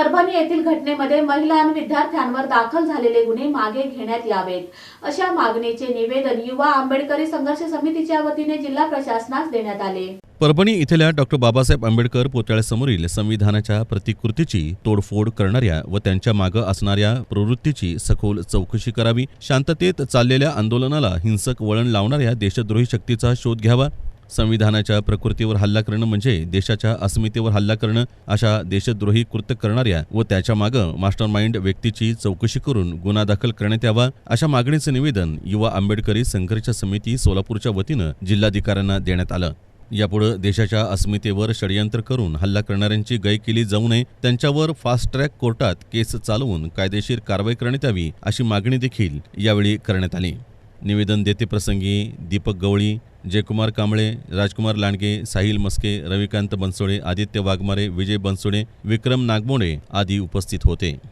परभणी येथील घटनेमध्ये महिला आणि विद्यार्थ्यांवर दाखल झालेले गुन्हे मागे घेण्यात यावेत. अशा मागणीचे निवेदन युवा आंबेडकरी संघर्ष समितीच्या वतीने जिल्हा प्रशासनास देण्यात आले. परभणी इथल्या डॉक्टर बाबासाहेब आंबेडकर पुतळ्यासमोरील संविधानाच्या प्रतिकृतीची तोडफोड करणाऱ्या व त्यांच्या मागं असणाऱ्या प्रवृत्तीची सखोल चौकशी करावी शांततेत चाललेल्या आंदोलनाला हिंसक वळण लावणाऱ्या देशद्रोही शक्तीचा शोध घ्यावा संविधानाच्या प्रकृतीवर हल्ला करणं म्हणजे देशाच्या अस्मितेवर हल्ला करणं अशा देशद्रोही कृत्य करणाऱ्या व त्याच्या मागं मास्टर माइंड व्यक्तीची चौकशी करून गुन्हा दाखल करण्यात यावा अशा मागणीचं निवेदन युवा आंबेडकरी संघर्ष समिती सोलापूरच्या वतीनं जिल्हाधिकाऱ्यांना देण्यात आलं. यापुढे देशाच्या अस्मितेवर षडयंत्र करून हल्ला करणाऱ्यांची गय केली जाऊ नये त्यांच्यावर फास्ट ट्रॅक कोर्टात केस चालवून कायदेशीर कारवाई करण्यात यावी अशी मागणी देखील यावेळी करण्यात आली. निवेदन देते प्रसंगी दीपक गवळी जयकुमार कांबळे राजकुमार लांडगे साहिल मस्के रविकांत बनसोडे आदित्य वाघमारे विजय बनसोडे विक्रम नागमोडे आदी उपस्थित होते.